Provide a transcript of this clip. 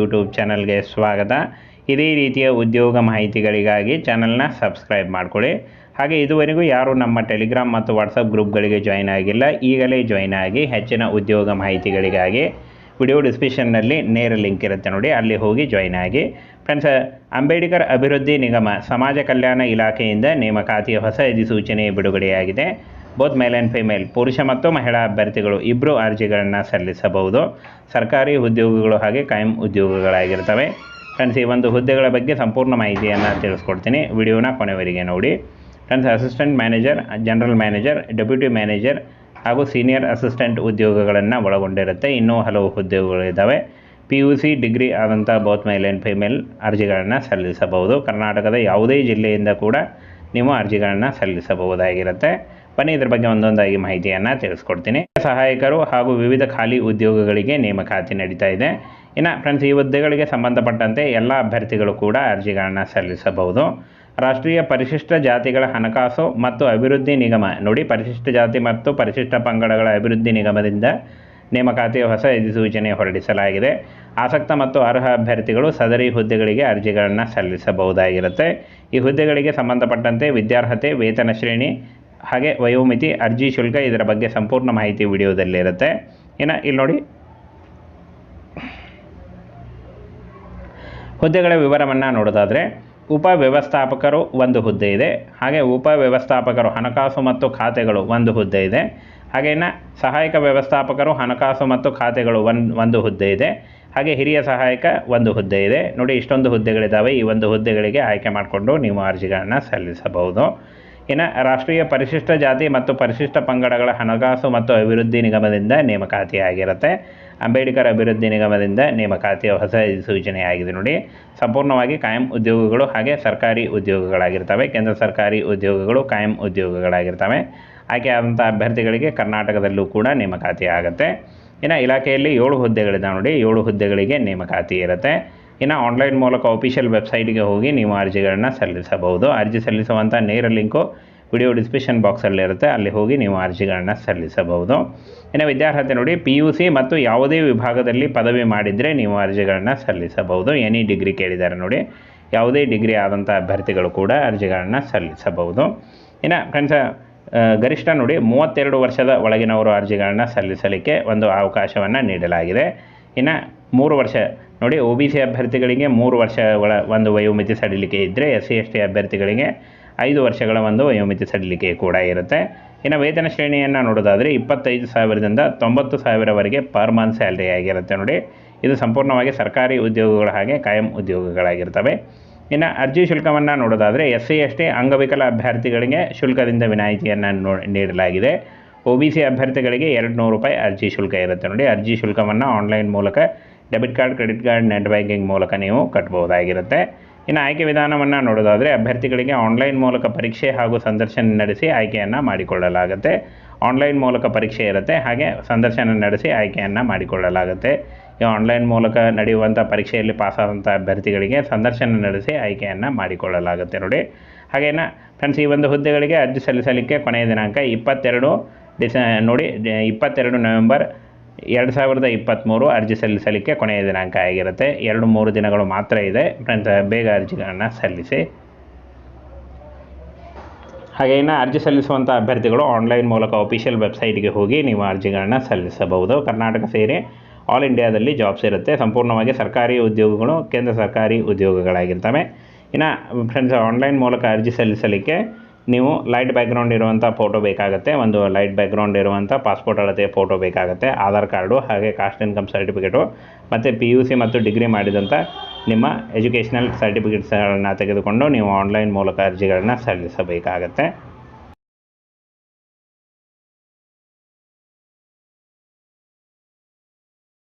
YouTube ಚಾನಲ್ಗೆ ಸ್ವಾಗತ. ಇದೇ ರೀತಿಯ ಉದ್ಯೋಗ ಮಾಹಿತಿಗಳಿಗಾಗಿ ಚಾನಲ್ನ ಸಬ್ಸ್ಕ್ರೈಬ್ ಮಾಡಿಕೊಳ್ಳಿ. ಹಾಗೆ ಇದುವರೆಗೂ ಯಾರು ನಮ್ಮ ಟೆಲಿಗ್ರಾಮ್ ಮತ್ತು ವಾಟ್ಸಪ್ ಗ್ರೂಪ್ಗಳಿಗೆ ಜಾಯ್ನ್ ಆಗಿಲ್ಲ. ಈಗಲೇ ಜಾಯ್ನ್ ಆಗಿ ಹೆಚ್ಚಿನ ಉದ್ಯೋಗ ಮಾಹಿತಿಗಳಿಗಾಗಿ ವಿಡಿಯೋ ಡಿಸ್ಕ್ರಿಪ್ಷನ್ನಲ್ಲಿ ನೇರ ಲಿಂಕ್ ಇರುತ್ತೆ ನೋಡಿ, ಅಲ್ಲಿ ಹೋಗಿ ಜಾಯ್ನ್ ಆಗಿ. ಫ್ರೆಂಡ್ಸ್ ಅಂಬೇಡ್ಕರ್ ಅಭಿವೃದ್ಧಿ ನಿಗಮ ಸಮಾಜ ಕಲ್ಯಾಣ ಇಲಾಖೆಯಿಂದ ನೇಮಕಾತಿಯ ಹೊಸ ಅಧಿಸೂಚನೆ ಬಿಡುಗಡೆಯಾಗಿದೆ. ಬೋತ್ ಮೇಲ್ ಆ್ಯಂಡ್ ಫಿಮೇಲ್ ಪುರುಷ ಮತ್ತು ಮಹಿಳಾ ಅಭ್ಯರ್ಥಿಗಳು ಇಬ್ಬರು ಅರ್ಜಿಗಳನ್ನು ಸಲ್ಲಿಸಬಹುದು. ಸರ್ಕಾರಿ ಉದ್ಯೋಗಗಳು ಹಾಗೆ ಕಾಯಂ ಉದ್ಯೋಗಗಳಾಗಿರ್ತವೆ. ಫ್ರೆಂಡ್ಸ್ ಈ ಒಂದು ಹುದ್ದೆಗಳ ಬಗ್ಗೆ ಸಂಪೂರ್ಣ ಮಾಹಿತಿಯನ್ನು ತಿಳಿಸ್ಕೊಡ್ತೀನಿ. ವಿಡಿಯೋನ ಕೊನೆವರೆಗೆ ನೋಡಿ. Friends assistant manager general manager deputy manager ಹಾಗೂ ಸೀನಿಯರ್ ಅಸಿಸ್ಟೆಂಟ್ ಉದ್ಯೋಗಗಳನ್ನು ಒಳಗೊಂಡಿರುತ್ತೆ. ಇನ್ನೂ ಹಲವು ಹುದ್ದೆಗಳಿದ್ದಾವೆ ಪಿ ಯು ಸಿ ಡಿಗ್ರಿ ಆದಂಥ ಬೋತ್ ಮೇಲ್ ಆ್ಯಂಡ್ ಫಿಮೇಲ್ ಅರ್ಜಿಗಳನ್ನು ಸಲ್ಲಿಸಬಹುದು. ಕರ್ನಾಟಕದ ಯಾವುದೇ ಜಿಲ್ಲೆಯಿಂದ ಕೂಡ ನೀವು ಅರ್ಜಿಗಳನ್ನು ಸಲ್ಲಿಸಬಹುದಾಗಿರುತ್ತೆ. ಬನ್ನಿ, ಇದರ ಬಗ್ಗೆ ಒಂದೊಂದಾಗಿ ಮಾಹಿತಿಯನ್ನು ತಿಳಿಸ್ಕೊಡ್ತೀನಿ. ಸಹಾಯಕರು ಹಾಗೂ ವಿವಿಧ ಖಾಲಿ ಉದ್ಯೋಗಗಳಿಗೆ ನೇಮಕಾತಿ ನಡೀತಾ ಇದೆ. ಇನ್ನು ಫ್ರೆಂಡ್ಸ್ ಈ ಹುದ್ದೆಗಳಿಗೆ ಸಂಬಂಧಪಟ್ಟಂತೆ ಎಲ್ಲ ಅಭ್ಯರ್ಥಿಗಳು ಕೂಡ ಅರ್ಜಿಗಳನ್ನು ಸಲ್ಲಿಸಬಹುದು. ರಾಷ್ಟ್ರೀಯ ಪರಿಶಿಷ್ಟ ಜಾತಿಗಳ ಹಣಕಾಸು ಮತ್ತು ಅಭಿವೃದ್ಧಿ ನಿಗಮ, ನೋಡಿ, ಪರಿಶಿಷ್ಟ ಜಾತಿ ಮತ್ತು ಪರಿಶಿಷ್ಟ ಪಂಗಡಗಳ ಅಭಿವೃದ್ಧಿ ನಿಗಮದಿಂದ ನೇಮಕಾತಿಯ ಹೊಸ ಅಧಿಸೂಚನೆ ಹೊರಡಿಸಲಾಗಿದೆ. ಆಸಕ್ತ ಮತ್ತು ಅರ್ಹ ಅಭ್ಯರ್ಥಿಗಳು ಸದರಿ ಹುದ್ದೆಗಳಿಗೆ ಅರ್ಜಿಗಳನ್ನು ಸಲ್ಲಿಸಬಹುದಾಗಿರುತ್ತೆ. ಈ ಹುದ್ದೆಗಳಿಗೆ ಸಂಬಂಧಪಟ್ಟಂತೆ ವಿದ್ಯಾರ್ಹತೆ, ವೇತನ ಶ್ರೇಣಿ ಹಾಗೆ ವಯೋಮಿತಿ, ಅರ್ಜಿ ಶುಲ್ಕ ಇದರ ಬಗ್ಗೆ ಸಂಪೂರ್ಣ ಮಾಹಿತಿ ವಿಡಿಯೋದಲ್ಲಿರುತ್ತೆ ಇನ್ನು ಇಲ್ಲಿ ನೋಡಿ. ಹುದ್ದೆಗಳ ವಿವರವನ್ನು ನೋಡೋದಾದರೆ, ಉಪ ವ್ಯವಸ್ಥಾಪಕರು ಒಂದು ಹುದ್ದೆ ಇದೆ. ಹಾಗೆ ಉಪ ವ್ಯವಸ್ಥಾಪಕರು ಹಣಕಾಸು ಮತ್ತು ಖಾತೆಗಳು ಒಂದು ಹುದ್ದೆ ಇದೆ. ಹಾಗೇನ ಸಹಾಯಕ ವ್ಯವಸ್ಥಾಪಕರು ಹಣಕಾಸು ಮತ್ತು ಖಾತೆಗಳು ಒಂದು ಒಂದು ಹುದ್ದೆ ಇದೆ. ಹಾಗೆ ಹಿರಿಯ ಸಹಾಯಕ ಒಂದು ಹುದ್ದೆ ಇದೆ. ನೋಡಿ, ಇಷ್ಟೊಂದು ಹುದ್ದೆಗಳಿದ್ದಾವೆ ಈ ಒಂದು ಹುದ್ದೆಗಳಿಗೆ ಆಯ್ಕೆ ಮಾಡಿಕೊಂಡು ನೀವು ಅರ್ಜಿಗಳನ್ನು ಸಲ್ಲಿಸಬಹುದು. ಇನ್ನು ರಾಷ್ಟ್ರೀಯ ಪರಿಶಿಷ್ಟ ಜಾತಿ ಮತ್ತು ಪರಿಶಿಷ್ಟ ಪಂಗಡಗಳ ಹಣಕಾಸು ಮತ್ತು ಅಭಿವೃದ್ಧಿ ನಿಗಮದಿಂದ ನೇಮಕಾತಿಯಾಗಿರುತ್ತೆ ಅಂಬೇಡ್ಕರ್ ಅಭಿವೃದ್ಧಿ ನಿಗಮದಿಂದ ನೇಮಕಾತಿಯ ಹೊಸ ಸೂಚನೆಯಾಗಿದೆ ನೋಡಿ. ಸಂಪೂರ್ಣವಾಗಿ ಕಾಯಂ ಉದ್ಯೋಗಗಳು ಹಾಗೆ ಸರ್ಕಾರಿ ಉದ್ಯೋಗಗಳಾಗಿರ್ತವೆ. ಕೇಂದ್ರ ಸರ್ಕಾರಿ ಉದ್ಯೋಗಗಳು ಕಾಯಂ ಉದ್ಯೋಗಗಳಾಗಿರ್ತವೆ. ಆಯ್ಕೆಯಾದಂಥ ಅಭ್ಯರ್ಥಿಗಳಿಗೆ ಕರ್ನಾಟಕದಲ್ಲೂ ಕೂಡ ನೇಮಕಾತಿ ಆಗುತ್ತೆ. ಇನ್ನು ಇಲಾಖೆಯಲ್ಲಿ ಏಳು ಹುದ್ದೆಗಳಿದ್ದಾವೆ ನೋಡಿ. ಏಳು ಹುದ್ದೆಗಳಿಗೆ ನೇಮಕಾತಿ ಇರುತ್ತೆ. ಇನ್ನು ಆನ್ಲೈನ್ ಮೂಲಕ ಅಫಿಷಿಯಲ್ ವೆಬ್ಸೈಟ್ಗೆ ಹೋಗಿ ನೀವು ಅರ್ಜಿಗಳನ್ನು ಸಲ್ಲಿಸಬಹುದು. ಅರ್ಜಿ ಸಲ್ಲಿಸುವಂಥ ನೇರ ಲಿಂಕು ವಿಡಿಯೋ ಡಿಸ್ಕ್ರಿಪ್ಷನ್ ಬಾಕ್ಸಲ್ಲಿರುತ್ತೆ ಅಲ್ಲಿ ಹೋಗಿ ನೀವು ಅರ್ಜಿಗಳನ್ನು ಸಲ್ಲಿಸಬಹುದು. ಇನ್ನು ವಿದ್ಯಾರ್ಹತೆ ನೋಡಿ ಪಿ ಯು ಸಿ ಮತ್ತು ಯಾವುದೇ ವಿಭಾಗದಲ್ಲಿ ಪದವಿ ಮಾಡಿದರೆ ನೀವು ಅರ್ಜಿಗಳನ್ನು ಸಲ್ಲಿಸಬಹುದು. ಎನಿ ಡಿಗ್ರಿ ಕೇಳಿದ್ದಾರೆ ನೋಡಿ, ಯಾವುದೇ ಡಿಗ್ರಿ ಆದಂಥ ಅಭ್ಯರ್ಥಿಗಳು ಕೂಡ ಅರ್ಜಿಗಳನ್ನು ಸಲ್ಲಿಸಬಹುದು. ಇನ್ನು ಫ್ರೆಂಡ್ಸ್ ಗರಿಷ್ಠ ನೋಡಿ, ಮೂವತ್ತೆರಡು ವರ್ಷದ ಒಳಗಿನವರು ಅರ್ಜಿಗಳನ್ನು ಸಲ್ಲಿಸಲಿಕ್ಕೆ ಒಂದು ಅವಕಾಶವನ್ನು ನೀಡಲಾಗಿದೆ. ಇನ್ನು ಮೂರು ವರ್ಷ. ನೋಡಿ ಒ ಬಿ ಸಿ ಅಭ್ಯರ್ಥಿಗಳಿಗೆ ಮೂರು ವರ್ಷಗಳ ಒಂದು ವಯೋಮಿತಿ ಸಡಿಲಿಕೆ ಇದ್ದರೆ ಎಸ್ ಸಿ ಎಸ್ ಟಿ ಅಭ್ಯರ್ಥಿಗಳಿಗೆ ಐದು ವರ್ಷಗಳ ಒಂದು ವಯೋಮಿತಿ ಸಡಿಲಿಕೆ ಕೂಡ ಇರುತ್ತೆ. ಇನ್ನು ವೇತನ ಶ್ರೇಣಿಯನ್ನು ನೋಡೋದಾದರೆ, ಇಪ್ಪತ್ತೈದು ಸಾವಿರದಿಂದ ತೊಂಬತ್ತು ಸಾವಿರವರೆಗೆ ಪರ್ ಮಂತ್ ಸ್ಯಾಲ್ರಿ ಆಗಿರುತ್ತೆ ನೋಡಿ. ಇದು ಸಂಪೂರ್ಣವಾಗಿ ಸರ್ಕಾರಿ ಉದ್ಯೋಗಗಳ ಹಾಗೆ ಕಾಯಂ ಉದ್ಯೋಗಗಳಾಗಿರ್ತವೆ. ಇನ್ನು ಅರ್ಜಿ ಶುಲ್ಕವನ್ನು ನೋಡೋದಾದರೆ ಎಸ್ ಸಿ ಎಸ್ ಟಿ ಅಂಗವಿಕಲ ಅಭ್ಯರ್ಥಿಗಳಿಗೆ ಶುಲ್ಕದಿಂದ ವಿನಾಯಿತಿಯನ್ನು ನೀಡಲಾಗಿದೆ. ಒ ಬಿ ಸಿ ಅಭ್ಯರ್ಥಿಗಳಿಗೆ ಎರಡು ನೂರು ರೂಪಾಯಿ ಅರ್ಜಿ ಶುಲ್ಕ ಇರುತ್ತೆ ನೋಡಿ. ಅರ್ಜಿ ಶುಲ್ಕವನ್ನು ಆನ್ಲೈನ್ ಮೂಲಕ debit card, credit card, net banking ಮೂಲಕ ನೀವು ಕಟ್ಬೋದಾಗಿರುತ್ತೆ. ಇನ್ನು ಆಯ್ಕೆ ವಿಧಾನವನ್ನು ನೋಡೋದಾದರೆ ಅಭ್ಯರ್ಥಿಗಳಿಗೆ ಆನ್ಲೈನ್ ಮೂಲಕ ಪರೀಕ್ಷೆ ಹಾಗೂ ಸಂದರ್ಶನ ನಡೆಸಿ ಆಯ್ಕೆಯನ್ನು ಮಾಡಿಕೊಳ್ಳಲಾಗುತ್ತೆ. ಆನ್ಲೈನ್ ಮೂಲಕ ಪರೀಕ್ಷೆ ಇರುತ್ತೆ, ಹಾಗೆ ಸಂದರ್ಶನ ನಡೆಸಿ ಆಯ್ಕೆಯನ್ನು ಮಾಡಿಕೊಳ್ಳಲಾಗುತ್ತೆ. ಈ ಆನ್ಲೈನ್ ಮೂಲಕ ನಡೆಯುವಂಥ ಪರೀಕ್ಷೆಯಲ್ಲಿ ಪಾಸಾದಂಥ ಅಭ್ಯರ್ಥಿಗಳಿಗೆ ಸಂದರ್ಶನ ನಡೆಸಿ ಆಯ್ಕೆಯನ್ನು ಮಾಡಿಕೊಳ್ಳಲಾಗುತ್ತೆ ನೋಡಿ. ಹಾಗೇನ ಫ್ರೆಂಡ್ಸ್ ಈ ಒಂದು ಹುದ್ದೆಗಳಿಗೆ ಅರ್ಜಿ ಸಲ್ಲಿಸಲಿಕ್ಕೆ ಕೊನೆಯ ದಿನಾಂಕ ಇಪ್ಪತ್ತೆರಡು. ಡಿಸ ನೋಡಿ ಇಪ್ಪತ್ತೆರಡು ನವೆಂಬರ್ ಎರಡು ಸಾವಿರದ ಇಪ್ಪತ್ತ್ಮೂರು ಅರ್ಜಿ ಸಲ್ಲಿಸಲಿಕ್ಕೆ ಕೊನೆಯ ದಿನಾಂಕ ಆಗಿರುತ್ತೆ. ಎರಡು ಮೂರು ದಿನಗಳು ಮಾತ್ರ ಇದೆ. ಬೇಗ ಅರ್ಜಿಗಳನ್ನು ಸಲ್ಲಿಸಿ. ಹಾಗೆ ಇನ್ನು ಅರ್ಜಿ ಸಲ್ಲಿಸುವಂಥ ಅಭ್ಯರ್ಥಿಗಳು ಆನ್ಲೈನ್ ಮೂಲಕ ಅಫಿಷಿಯಲ್ ವೆಬ್ಸೈಟ್ಗೆ ಹೋಗಿ ನೀವು ಅರ್ಜಿಗಳನ್ನು ಸಲ್ಲಿಸಬಹುದು. ಕರ್ನಾಟಕ ಸೇರಿ ಆಲ್ ಇಂಡಿಯಾದಲ್ಲಿ ಜಾಬ್ಸ್ ಇರುತ್ತೆ. ಸಂಪೂರ್ಣವಾಗಿ ಸರ್ಕಾರಿ ಉದ್ಯೋಗಗಳು ಕೇಂದ್ರ ಸರ್ಕಾರಿ ಉದ್ಯೋಗಗಳಾಗಿರ್ತವೆ. ಇನ್ನು, ಫ್ರೆಂಡ್ಸ್, ಆನ್ಲೈನ್ ಮೂಲಕ ಅರ್ಜಿ ಸಲ್ಲಿಸಲಿಕ್ಕೆ ನೀವು ಲೈಟ್ ಬ್ಯಾಕ್ಗ್ರೌಂಡ್ ಇರುವಂಥ ಫೋಟೋ ಬೇಕಾಗುತ್ತೆ, ಒಂದು ಲೈಟ್ ಬ್ಯಾಕ್ಗ್ರೌಂಡ್ ಇರುವಂಥ ಪಾಸ್ಪೋರ್ಟ್ ಅಳತೆಯ ಫೋಟೋ ಬೇಕಾಗುತ್ತೆ, ಆಧಾರ್ ಕಾರ್ಡು ಹಾಗೆ ಕಾಸ್ಟ್ ಇನ್ಕಮ್ ಸರ್ಟಿಫಿಕೇಟು ಮತ್ತು ಪಿ ಯು ಸಿ ಮತ್ತು ಡಿಗ್ರಿ ಮಾಡಿದಂಥ ನಿಮ್ಮ ಎಜುಕೇಷನಲ್ ಸರ್ಟಿಫಿಕೇಟ್ಸ್ಗಳನ್ನು ತೆಗೆದುಕೊಂಡು ನೀವು ಆನ್ಲೈನ್ ಮೂಲಕ ಅರ್ಜಿಗಳನ್ನು ಸಲ್ಲಿಸಬೇಕಾಗತ್ತೆ.